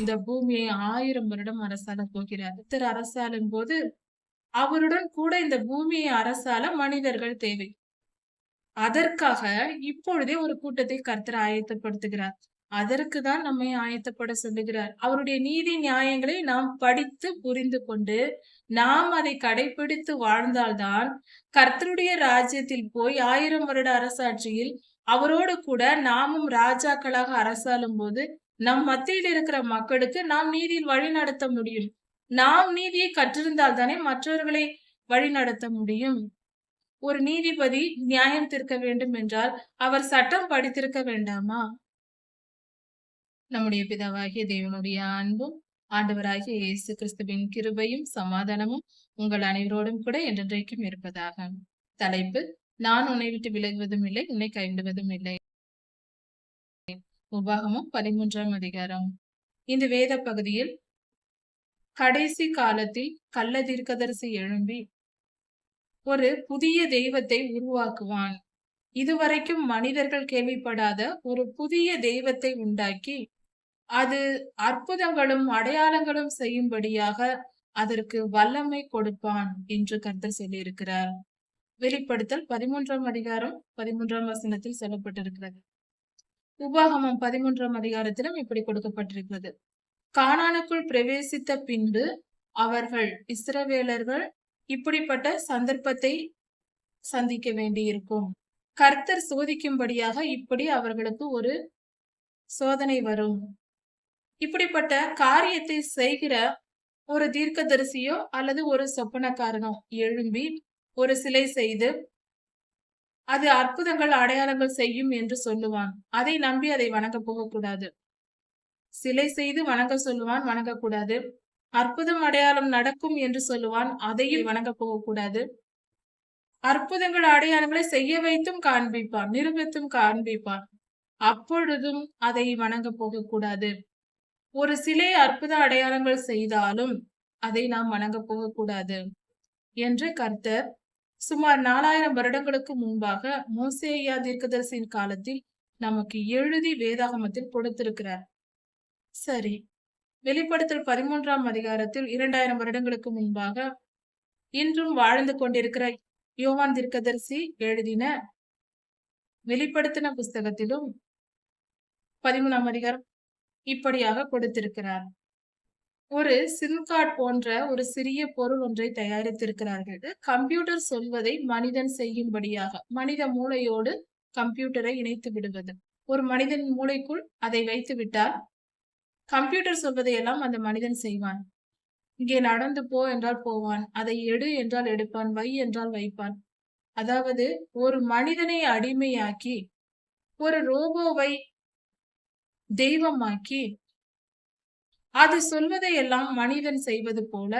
இந்த பூமியை ஆயிரம் வருடம் அரசால போகிறார். திரு அரசாலும் போது அவருடன் கூட இந்த பூமியை அரசால மனிதர்கள் தேவை. அதற்காக இப்பொழுதே ஒரு கூட்டத்தை கர்த்தர் ஆயத்தப்படுத்துகிறார். அதற்கு தான் நம்மை ஆயத்தப்பட சொல்லுகிறார். அவருடைய நீதி நியாயங்களை நாம் படித்து புரிந்து கொண்டு நாம் அதை கடைபிடித்து வாழ்ந்தால்தான் கர்த்தருடைய ராஜ்யத்தில் போய் ஆயிரம் வருட அரசாட்சியில் அவரோடு கூட நாமும் ராஜாக்களாக அரசாலும் போது நம் மத்தியில் இருக்கிற மக்களுக்கு நாம் நீதியில் வழி நடத்த முடியும். நாம் நீதியை கற்றிருந்தால் தானே மற்றவர்களை வழி நடத்த முடியும். ஒரு நீதிபதி நியாயம் தீர்க்க வேண்டும் என்றால் அவர் சட்டம் படித்திருக்க வேண்டாமா? நம்முடைய பிதாவாகிய தேவனுடைய அன்பும் ஆண்டவராகிய இயேசு கிறிஸ்துவின் கிருபையும் சமாதானமும் உங்கள் அனைவரோடும் கூட என்றென்றைக்கும் இருப்பதாக. தலைப்பு நான் உன்னை விட்டு விலகுவதும் இல்லை உன்னை கைவிடுவதும் இல்லை. உபாகமும் பதிமூன்றாம் அதிகாரம். இந்த வேத பகுதியில் கடைசி காலத்தில் கள்ள தீர்க்கதரிசி எழும்பி ஒரு புதிய தெய்வத்தை உருவாக்குவான். இதுவரைக்கும் மனிதர்கள் கேள்விப்படாத ஒரு புதிய தெய்வத்தை உண்டாக்கி அது அற்புதங்களும் அடையாளங்களும் செய்யும்படியாக அதற்கு வல்லமை கொடுப்பான் என்று கர்த்தர் சொல்லியிருக்கிறார். வெளிப்படுத்தல் பதிமூன்றாம் அதிகாரம் பதிமூன்றாம் வசனத்தில் சொல்லப்பட்டிருக்கிறது. உபாகமம் பதிமூன்றாம் அதிகாரத்திலும் இப்படி கொடுக்கப்பட்டிருக்கிறது. கானானுக்குள் பிரவேசித்த பின்பு அவர்கள் இஸ்ரவேலர்கள் இப்படிப்பட்ட சந்தர்ப்பத்தை சந்திக்க வேண்டியிருக்கும். கர்த்தர் சோதிக்கும்படியாக இப்படி அவர்களுக்கு ஒரு சோதனை வரும். இப்படிப்பட்ட காரியத்தை செய்கிற ஒரு தீர்க்கதரிசியோ அல்லது ஒரு சொப்பனக்காரனோ எழும்பி ஒரு சிலை செய்து அது அற்புதங்கள் அடையாளங்கள் செய்யும் என்று சொல்லுவான். அதை நம்பி அதை வணங்க போகக்கூடாது. சிலை செய்து வணங்க சொல்லுவான் வணங்கக்கூடாது. அற்புதம் அடையாளம் நடக்கும் என்று சொல்லுவான் அதையும் வணங்க போகக்கூடாது. அற்புதங்கள் அடையாளங்களை செய்ய வைத்தும் காண்பிப்பான் நிரூபித்தும் காண்பிப்பான். அப்பொழுதும் அதை வணங்க போகக்கூடாது. ஒரு சிலை அற்புத அடையாளங்கள் செய்தாலும் அதை நாம் வணங்க போகக்கூடாது என்று கர்த்தர் சுமார் நாலாயிரம் வருடங்களுக்கு முன்பாக மோசேயா தீர்க்கதரிசியின் காலத்தில் நமக்கு எழுதி வேதாகமத்தில் கொடுத்திருக்கிறார். சரி வெளிப்படுத்தல் பதிமூன்றாம் அதிகாரத்தில் இரண்டாயிரம் வருடங்களுக்கு முன்பாக இன்றும் வாழ்ந்து கொண்டிருக்கிற யோவான் தீர்க்கதரிசி எழுதின வெளிப்படுத்தின புஸ்தகத்திலும் பதிமூணாம் அதிகாரம் இப்படியாக கொடுத்திருக்கிறார். ஒரு சிம் கார்டு போன்ற ஒரு சிறிய பொருள் ஒன்றை தயாரித்திருக்கிறார்கள். கம்ப்யூட்டர் சொல்வதை மனிதன் செய்யும்படியாக மனித மூளையோடு கம்ப்யூட்டரை இணைத்து விடுவது. ஒரு மனிதன் மூளைக்குள் அதை வைத்து விட்டால் கம்ப்யூட்டர் சொல்வதையெல்லாம் அந்த மனிதன் செய்வான். இங்கே நடந்து போ என்றால் போவான் அதை எடு என்றால் எடுப்பான் வை என்றால் வைப்பான். அதாவது ஒரு மனிதனை அடிமையாக்கி ஒரு ரோபோவை தெய்வமாக்கி அது சொல்வதையெல்லாம் மனிதன் செய்வது போல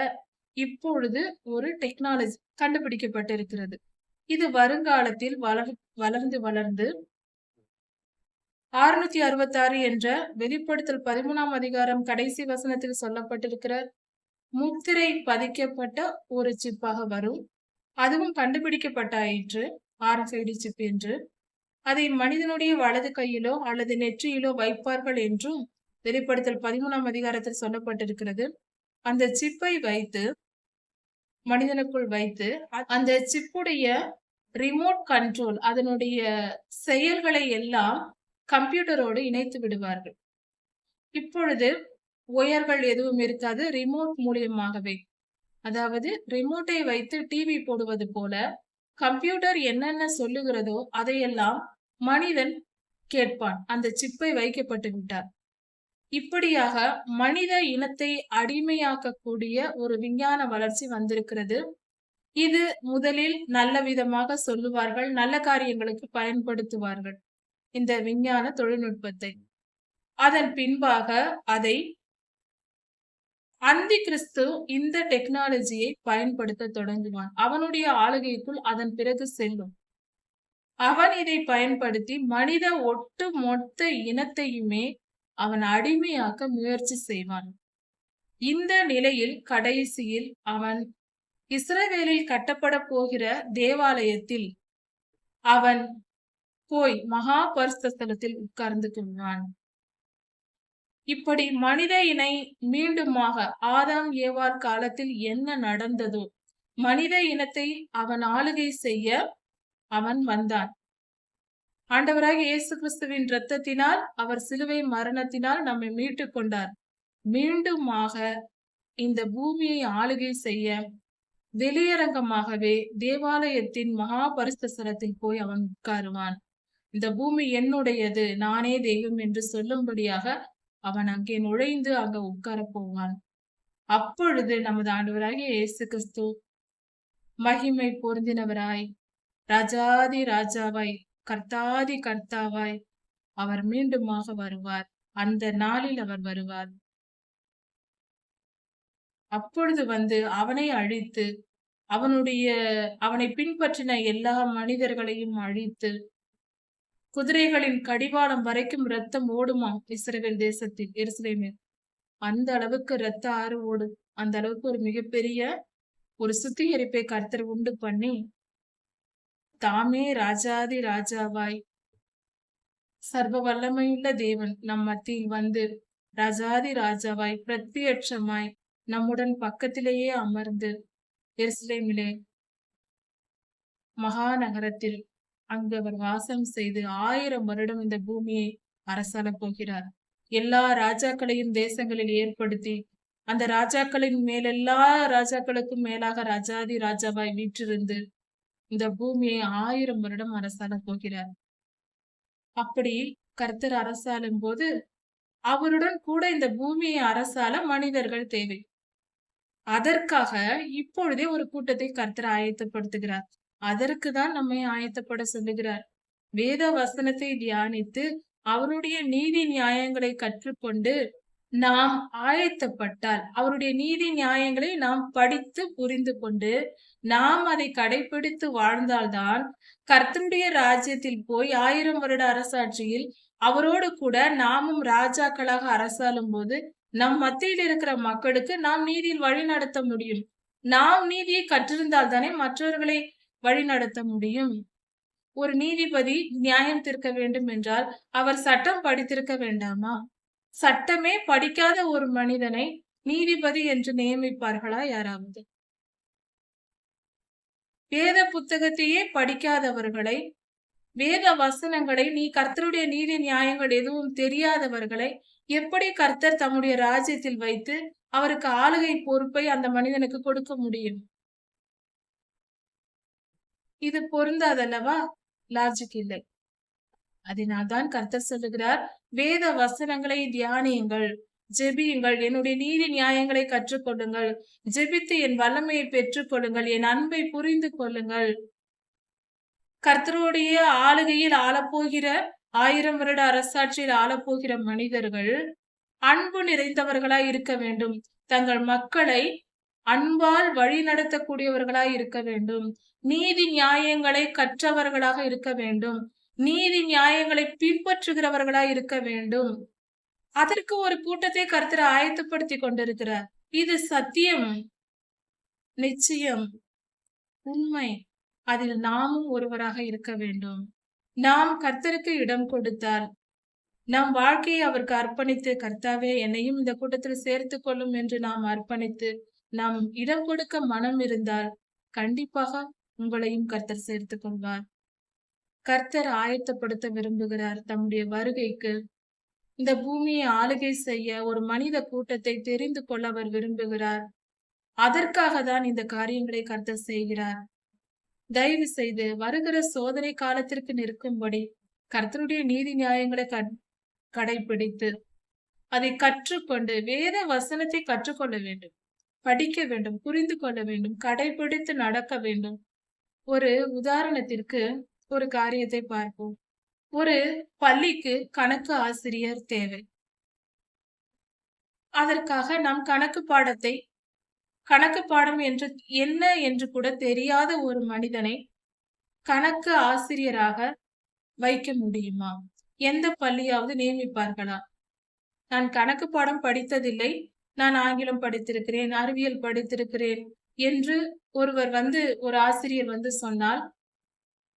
இப்பொழுது ஒரு டெக்னாலஜி கண்டுபிடிக்கப்பட்டிருக்கிறது. இது வருங்காலத்தில் வளர் வளர்ந்து வளர்ந்து அறுநூத்தி அறுபத்தாறு என்ற வெளிப்படுத்தல் பதிமூணாம் அதிகாரம் கடைசி வசனத்தில் சொல்லப்பட்டிருக்கிற முத்திரை பதிக்கப்பட்ட ஒரு சிப்பாக வரும். அதுவும் கண்டுபிடிக்கப்பட்டாயிற்று ஆர்எஃப்ஐடி சிப் என்று. அதை மனிதனுடைய வலது கையிலோ அல்லது நெற்றியிலோ வைப்பார்கள் என்றும் வெளிப்படுத்தல் பதிமூணாம் அதிகாரத்தில் சொல்லப்பட்டிருக்கிறது. அந்த சிப்பை வைத்து மனிதனுக்குள் வைத்து அந்த சிப்புடைய ரிமோட் கண்ட்ரோல் அதனுடைய செயல்களை எல்லாம் கம்ப்யூட்டரோடு இணைத்து விடுவார்கள். இப்பொழுது ஒயர்கள் எதுவும் இருக்காது ரிமோட் மூலியமாகவே. அதாவது ரிமோட்டை வைத்து டிவி போடுவது போல கம்ப்யூட்டர் என்னென்ன சொல்லுகிறதோ அதையெல்லாம் மனிதன் கேட்பான். அந்த சிப்பை வைக்கப்பட்டு விட்டார். இப்படியாக மனித இனத்தை அடிமையாக்கக்கூடிய ஒரு விஞ்ஞான வளர்ச்சி வந்திருக்கிறது. இது முதலில் நல்ல விதமாக சொல்லுவார்கள் நல்ல காரியங்களுக்கு பயன்படுத்துவார்கள் இந்த விஞ்ஞான தொழில்நுட்பத்தை. அதன் பின்பாக அதை அந்தி கிறிஸ்து இந்த டெக்னாலஜியை பயன்படுத்த தொடங்குவான். அவனுடைய ஆளுகைக்குள் அதன் பிறகு செல்லும். அவன் இதை பயன்படுத்தி மனித ஒட்டு மொத்த இனத்தையுமே அவன் அடிமையாக்க முயற்சி செய்வான். இந்த நிலையில் கடைசியில் அவன் இஸ்ரவேலில் கட்டப்பட போகிற தேவாலயத்தில் அவன் போய் மகா பரிசுத்தலத்தில் உட்கார்ந்து கொள்வான். இப்படி மனித இனை மீண்டுமாக ஆதாம் ஏவார் காலத்தில் என்ன நடந்ததோ மனித இனத்தை அவன் ஆளுகை செய்ய அவன் வந்தான். ஆண்டவராக இயேசு கிறிஸ்துவின் இரத்தத்தினால் அவர் சிலுவை மரணத்தினால் நம்மை மீட்டு கொண்டார் மீண்டுமாக இந்த பூமியை ஆளுகை செய்ய வெளியரங்கமாகவே தேவாலயத்தின் மகா பரிசுத்தலத்தில் போய் அவன் உட்காருவான். இந்த பூமி என்னுடையது நானே தெய்வம் என்று சொல்லும்படியாக அவன் அங்கே நுழைந்து அங்க உட்கார போவான். அப்பொழுது நமது ஆண்டவராகிய இயேசு கிறிஸ்து மகிமை பொருந்தினவராய் ராஜாதி ராஜாவாய் கர்த்தாதி கர்த்தாவாய் அவர் மீண்டுமாக வருவார். அந்த நாளில் அவர் வருவார். அப்பொழுது வந்து அவனை அழித்து அவனுடைய அவனை பின்பற்றின எல்லா மனிதர்களையும் அழித்து குதிரைகளின் கடிவாளம் வரைக்கும் ரத்தம் ஓடுமா இஸ்ரேல் தேசத்தில் எருசலேமில். அந்த அளவுக்கு ரத்த ஆறு ஓடும். அந்த அளவுக்கு ஒரு மிகப்பெரிய ஒரு சுத்திகரிப்பை கர்த்தர் உண்டு பண்ணி தாமே ராஜாதி ராஜாவாய். சர்வ வல்லமையுள்ள தேவன் நம் மத்தியில் வந்து ராஜாதி ராஜாவாய் பிரத்யட்சமாய் நம்முடன் பக்கத்திலேயே அமர்ந்து எருசலேமிலே மகாநகரத்தில் அங்கு அவர் வாசம் செய்து ஆயிரம் வருடம் இந்த பூமியை அரசாள போகிறார். எல்லா ராஜாக்களையும் தேசங்களில் ஏற்படுத்தி அந்த ராஜாக்களின் மேல் எல்லா ராஜாக்களுக்கும் மேலாக ராஜாதி ராஜாவாய் வீற்றிருந்து இந்த பூமியை ஆயிரம் வருடம் அரசாள போகிறார். அப்படி கர்த்தர் அரசாளும் போது அவருடன் கூட இந்த பூமியை அரசால மனிதர்கள் தேவை. அதற்காக இப்பொழுதே ஒரு கூட்டத்தை கர்த்தர் ஆயத்தப்படுத்துகிறார். அதற்கு தான் நம்மை ஆயத்தப்பட சொல்லுகிறார். வேத வசனத்தை தியானித்து அவருடைய நீதி நியாயங்களை கற்றுக்கொண்டு நாம் ஆயத்தப்பட்டால் அவருடைய நீதி நியாயங்களை நாம் படித்து புரிந்து கொண்டு நாம் அதை கடைபிடித்து வாழ்ந்தால்தான் கர்த்தருடைய ராஜ்யத்தில் போய் ஆயிரம் வருட அரசாட்சியில் அவரோடு கூட நாமும் ராஜாக்களாக அரசாளும் போது நம் மத்தியில் இருக்கிற மக்களுக்கு நாம் நீதியில் வழி நடத்த முடியும். நாம் நீதியை கற்றிருந்தால் தானே மற்றவர்களை வழி நடத்த முடியும். ஒரு நீதிபதி நியாயம் தீர்க்க வேண்டும் என்றால் அவர் சட்டம் படித்திருக்க வேண்டாமா? சட்டமே படிக்காத ஒரு மனிதனை நீதிபதி என்று நியமிப்பார்களா யாராவது? வேத புத்தகத்தையே படிக்காதவர்களை வேத வசனங்களை நீ கர்த்தருடைய நீதி நியாயங்கள் எதுவும் தெரியாதவர்களை எப்படி கர்த்தர் தம்முடைய ராஜ்யத்தில் வைத்து அவருக்கு ஆளுகை பொறுப்பை அந்த மனிதனுக்கு கொடுக்க முடியும்? இது பொருந்தாதல்லவா? லாஜிக் இல்லை. அதனால்தான் கர்த்தர் சொல்லுகிறார் வேத வசனங்களை தியானியுங்கள் ஜெபியுங்கள் என்னுடைய நீதி நியாயங்களை கற்றுக்கொள்ளுங்கள் ஜெபித்து என் வல்லமையை பெற்றுக் கொள்ளுங்கள் என் அன்பை புரிந்து கொள்ளுங்கள். கர்த்தருடைய ஆளுகையில் ஆளப்போகிற ஆயிரம் வருட அரசாட்சியில் ஆளப்போகிற மனிதர்கள் அன்பு நிறைந்தவர்களாய் இருக்க வேண்டும். தங்கள் மக்களை அன்பால் வழி நடத்தக்கூடியவர்களாய் இருக்க வேண்டும். நீதி நியாயங்களை கற்றவர்களாக இருக்க வேண்டும். நீதி நியாயங்களை பின்பற்றுகிறவர்களாய் இருக்க வேண்டும். அதற்கு ஒரு கூட்டத்தை கருத்தர் ஆயத்தப்படுத்தி கொண்டிருக்கிறார். இது சத்தியம். நிச்சயம். உண்மை. அதில் நாமும் ஒருவராக இருக்க வேண்டும். நாம் கர்த்தருக்கு இடம் கொடுத்தால் நம் வாழ்க்கையை அவருக்கு அர்ப்பணித்து கர்த்தாவே என்னையும் இந்த கூட்டத்தில் சேர்த்து கொள்ளும் என்று நாம் அர்ப்பணித்து நாம் இடம் கொடுக்க மனம் இருந்தால் கண்டிப்பாக உங்களையும் கர்த்தர் சேர்த்து கொள்வார். கர்த்தர் ஆயத்தப்படுத்த விரும்புகிறார் தம்முடைய வருகைக்கு. இந்த பூமியை ஆளுகை செய்ய ஒரு மனித கூட்டத்தை தெரிந்து கொள்ள அவர் விரும்புகிறார். அதற்காக தான் இந்த காரியங்களை கர்த்தர் செய்கிறார். தயவு செய்து வருகிற சோதனை காலத்திற்கு நிற்கும்படி கர்த்தருடைய நீதி நியாயங்களை கடைபிடித்து அதை கற்றுக்கொண்டு வேத வசனத்தை கற்றுக்கொள்ள வேண்டும். படிக்க வேண்டும் புரிந்து கொள்ள வேண்டும் கடைபிடித்து நடக்க வேண்டும். ஒரு உதாரணத்திற்கு ஒரு காரியத்தை பார்ப்போம். ஒரு பள்ளிக்கு கணக்கு ஆசிரியர் தேவை. அதற்காக நாம் கணக்கு பாடத்தை கணக்கு பாடம் என்று என்ன என்று கூட தெரியாத ஒரு மனிதனை கணக்கு ஆசிரியராக வைக்க முடியுமா? எந்த பள்ளியாவது நியமிப்பார்களா? நான் கணக்கு பாடம் படித்ததில்லை நான் ஆங்கிலம் படித்திருக்கிறேன் அறிவியல் படித்திருக்கிறேன் என்று ஒருவர் வந்து ஒரு ஆசிரியர் வந்து சொன்னால்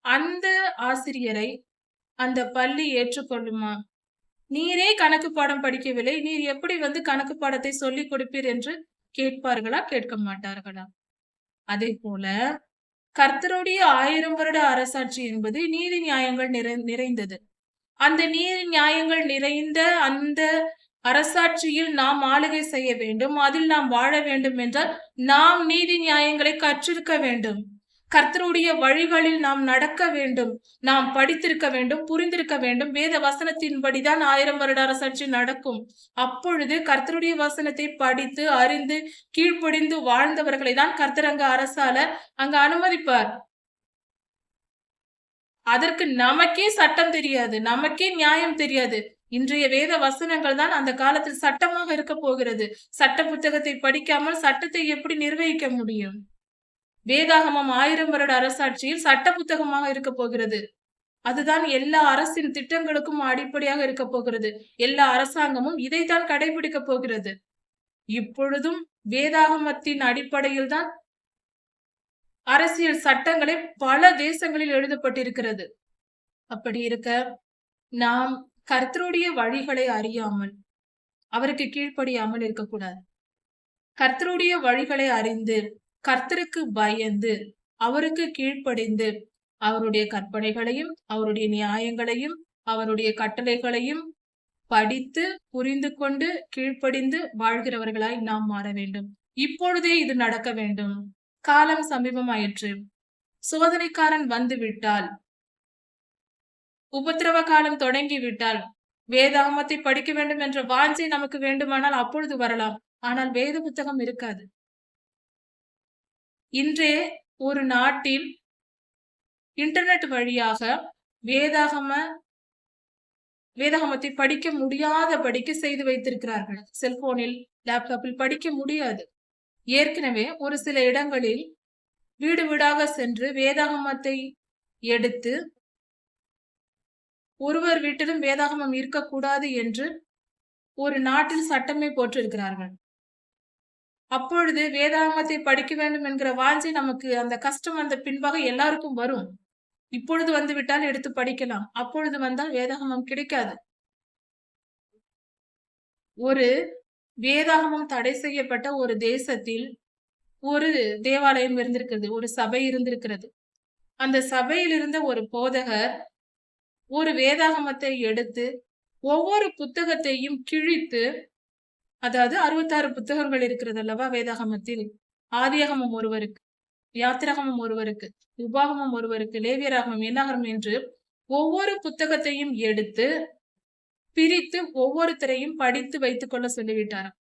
அந்த ஆசிரியரை அந்த பள்ளி ஏற்றுக்கொள்ளுமா? நீரே கணக்கு பாடம் படிக்கவில்லை. நீர் எப்படி வந்து கணக்கு பாடத்தை சொல்லிக் கொடுப்பீர் என்று கேட்பார்களா? கேட்க மாட்டார்களா? அதே போல கர்த்தருடைய ஆயிரம் வருட அரசாட்சி என்பது நீதி நியாயங்கள் நிறை நிறைந்தது. அந்த நீதி நியாயங்கள் நிறைந்த அந்த அரசாட்சியில் நாம் ஆளுகை செய்ய வேண்டும். அதில் நாம் வாழ வேண்டும் என்றால் நாம் நீதி நியாயங்களை கற்றிருக்க வேண்டும். கர்த்தருடைய வழிகளில் நாம் நடக்க வேண்டும். நாம் படித்திருக்க வேண்டும் புரிந்திருக்க வேண்டும். வேத வசனத்தின்படிதான் ஆயிரம் வருட அரசாட்சி நடக்கும். அப்பொழுது கர்த்தருடைய வசனத்தை படித்து அறிந்து கீழ்ப்படிந்து வாழ்ந்தவர்களை தான் கர்த்தர் அங்க அரசால அங்க அனுமதிப்பார். அதற்கு நமக்கே சட்டம் தெரியாது. நமக்கே நியாயம் தெரியாது. இன்றைய வேத வசனங்கள் தான் அந்த காலத்தில் சட்டமாக இருக்க போகிறது. சட்ட புத்தகத்தை படிக்காமல் சட்டத்தை எப்படி நிர்வகிக்க முடியும்? வேதாகமம் ஆயிரம் வருட அரசாட்சியில் சட்ட புத்தகமாக இருக்க போகிறது. அதுதான் எல்லா அரசின் திட்டங்களுக்கும் அடிப்படையாக இருக்க போகிறது. எல்லா அரசாங்கமும் இதைத்தான் கடைபிடிக்க போகிறது. இப்பொழுதும் வேதாகமத்தின் அடிப்படையில் தான் அரசியல் சட்டங்களை பல தேசங்களில் எழுதப்பட்டிருக்கிறது. அப்படி இருக்க நாம் கர்த்தருடைய வழிகளை அறியாமல் அவருக்கு கீழ்ப்படியாமல் இருக்கக்கூடாது. கர்த்தருடைய வழிகளை அறிந்து கர்த்தருக்கு பயந்து அவருக்கு கீழ்ப்படிந்து அவருடைய கற்பனைகளையும் அவருடைய நியாயங்களையும் அவருடைய கட்டளைகளையும் படித்து புரிந்து கொண்டு கீழ்ப்படிந்து வாழ்கிறவர்களாய் நாம் மாற வேண்டும். இப்பொழுதே இது நடக்க வேண்டும். காலம் சமீபமாயிற்று. சோதனைக்காரன் வந்து விட்டால் உபத்திரவ காலம் தொடங்கி விட்டால் வேதாகமத்தை படிக்க வேண்டும் என்ற வாஞ்சை நமக்கு வேண்டுமானால் அப்பொழுது வரலாம். ஆனால் வேத புத்தகம் இருக்காது. இன்றே ஒரு நாட்டில் இன்டர்நெட் வழியாக வேதாகம வேதாகமத்தை படிக்க முடியாத படிக்க செய்து வைத்திருக்கிறார்கள். செல்போனில் லேப்டாப்பில் படிக்க முடியாது. ஏற்கனவே ஒரு சில இடங்களில் வீடு வீடாக சென்று வேதாகமத்தை எடுத்து ஒருவர் வீட்டிலும் வேதாகமம் இருக்கக்கூடாது என்று ஒரு நாட்டில் சட்டமே போற்றிருக்கிறார்கள். அப்பொழுது வேதாகமத்தை படிக்க வேண்டும் என்கிற வாஞ்சை நமக்கு அந்த கஷ்டம் அந்த பின்பாக எல்லாருக்கும் வரும். இப்பொழுது வந்து விட்டால் எடுத்து படிக்கலாம். அப்பொழுது வந்தால் வேதாகமம் கிடைக்காது. ஒரு வேதாகமம் தடை செய்யப்பட்ட ஒரு தேசத்தில் ஒரு தேவாலயம் இருந்திருக்கிறது. ஒரு சபை இருந்திருக்கிறது. அந்த சபையில் இருந்த ஒரு போதகர் ஒரு வேதாகமத்தை எடுத்து ஒவ்வொரு புத்தகத்தையும் கிழித்து அதாவது அறுபத்தாறு புத்தகங்கள் இருக்கிறது அல்லவா வேதாகமத்தில்? ஆதியாகமம் ஒருவருக்கு யாத்திராகமம் ஒருவருக்கு உபாகமம் ஒருவருக்கு லேவியராகமம் என்னாகரம் என்று ஒவ்வொரு புத்தகத்தையும் எடுத்து பிரித்து ஒவ்வொருத்தரையும் படித்து வைத்துக் கொள்ள சொல்லிவிட்டாராம்.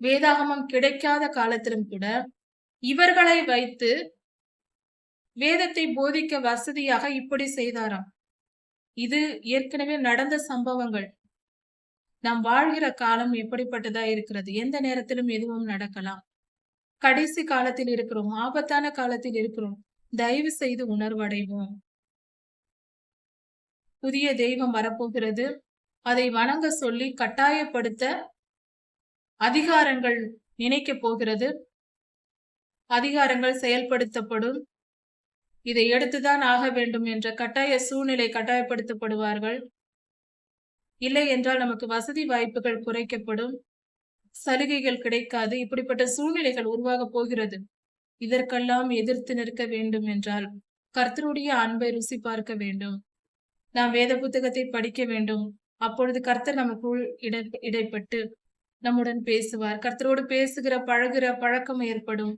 வேதாகமம் கிடைக்காத காலத்திலும் கூட இவர்களை வைத்து வேதத்தை போதிக்க வசதியாக இப்படி செய்தாராம். இது ஏற்கனவே நடந்த சம்பவங்கள். நாம் வாழ்கிற காலம் எப்படிப்பட்டதா இருக்கிறது? எந்த நேரத்திலும் எதுவும் நடக்கலாம். கடைசி காலத்தில் இருக்கிறோம். ஆபத்தான காலத்தில் இருக்கிறோம். தயவு செய்து உணர்வடைவோம். புதிய தெய்வம் வரப்போகிறது. அதை வணங்க சொல்லி கட்டாயப்படுத்த அதிகாரங்கள் நினைக்க போகிறது. அதிகாரங்கள் செயல்படுத்தப்படும். இதை எடுத்துதான் ஆக வேண்டும் என்ற கட்டாய சூழ்நிலை கட்டாயப்படுத்தப்படுவார்கள். இல்லை என்றால் நமக்கு வசதி வாய்ப்புகள் குறைக்கப்படும். சலுகைகள் கிடைக்காது. இப்படிப்பட்ட சூழ்நிலைகள் உருவாக போகிறது. இதற்கெல்லாம் எதிர்த்து நிற்க வேண்டும் என்றால் கர்த்தருடைய அன்பை ருசி பார்க்க வேண்டும். நாம் வேத புத்தகத்தை படிக்க வேண்டும். அப்பொழுது கர்த்தர் நமக்குள் இட இடைப்பட்டு நம்முடன் பேசுவார். கர்த்தரோடு பேசுகிற பழகுற பழக்கம் ஏற்படும்.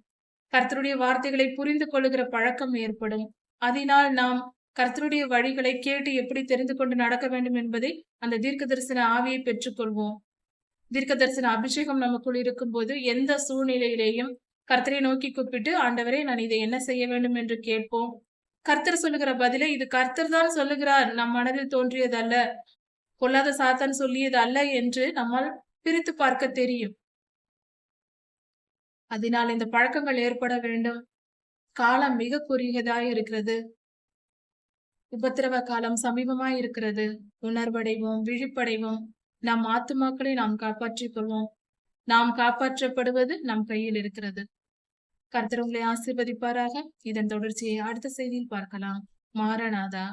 கர்த்தருடைய வார்த்தைகளை புரிந்து கொள்ளுகிற பழக்கம் ஏற்படும். அதனால் நாம் கர்த்தருடைய வழிகளை கேட்டு எப்படி தெரிந்து கொண்டு நடக்க வேண்டும் என்பதை அந்த தீர்க்க தரிசன ஆவியை பெற்றுக்கொள்வோம். தீர்க்க தரிசன அபிஷேகம் நமக்குள் இருக்கும்போது எந்த சூழ்நிலையிலேயும் கர்த்தரை நோக்கி கூப்பிட்டு ஆண்டவரே நான் இதை என்ன செய்ய வேண்டும் என்று கேட்போம். கர்த்தர் சொல்லுகிற பதிலை இது கர்த்தர் தான் சொல்லுகிறார் நம் மனதில் தோன்றியது அல்ல சாத்தான் சொல்லியது அல்ல என்று நம்மால் பிரித்து பார்க்க தெரியும். அதனால் இந்த பழக்கங்கள் ஏற்பட வேண்டும். காலம் மிக குறுகியதாய் இருக்கிறது. உபத்திரவ காலம் சமீபமாய் இருக்கிறது. உணர்வடைவோம் விழிப்படைவோம். நம் ஆத்துமாக்களை நாம் காப்பாற்றிக் கொள்வோம் நாம் காப்பாற்றப்படுவது நம் கையில் இருக்கிறது. கர்த்தர் உங்களை ஆசீர்வதிப்பாராக. இதன் தொடர்ச்சியை அடுத்த செய்தியில் பார்க்கலாம். மாரநாதா.